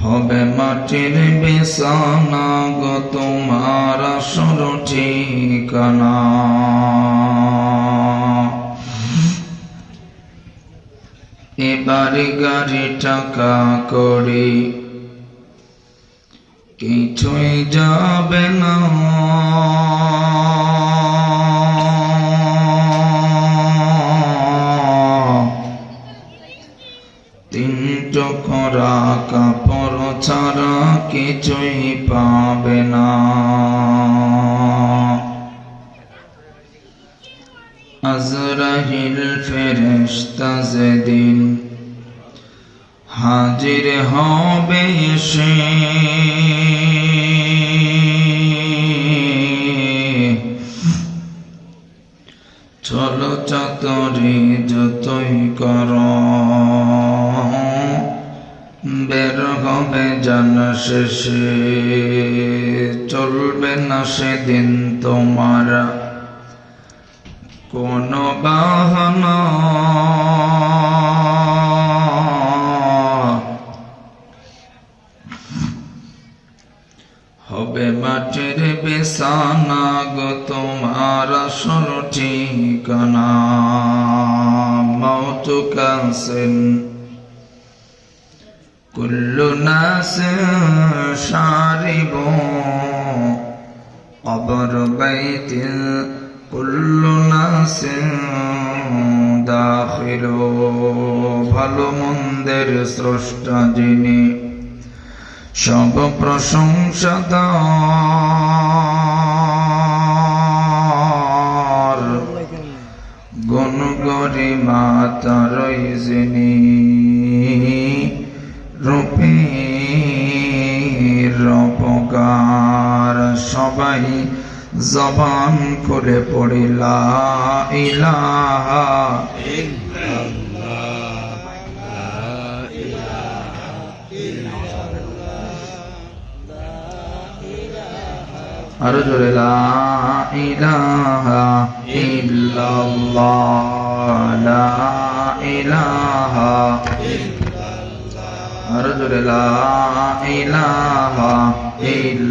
হবে মাটির বিছানা গো তোমার আসর ঠিকানা। এবারে গাড়ি টাকা করি কিছুই যাবে না। টকরা কাপড় ছাড়া কিছুই পাবে না। আজরাহিল ফেরেশতা যেদিন হাজির হবে সে চলো চাতরি যতই কর। বের হবে জান শেষে। চলবে না সেদিন তোমার কোন বাহনা। হবে মাটির বিছানা গো তোমার আসল ঠিকানা। মৌত কুল্লু নাস সারিব। কবর বাইতিল কুল্লু নাস দাখিল। ভালো মন্দের স্রষ্টা যিনি সব প্রশংসা গুণ গরি মাতারই যিনি রূপে রপকার সবাই জবান করে পড়িলা ইলাহা আরও জোরে লা ইলাহা ইল্লাল্লাহ। আরও জোরে লা ইলাহা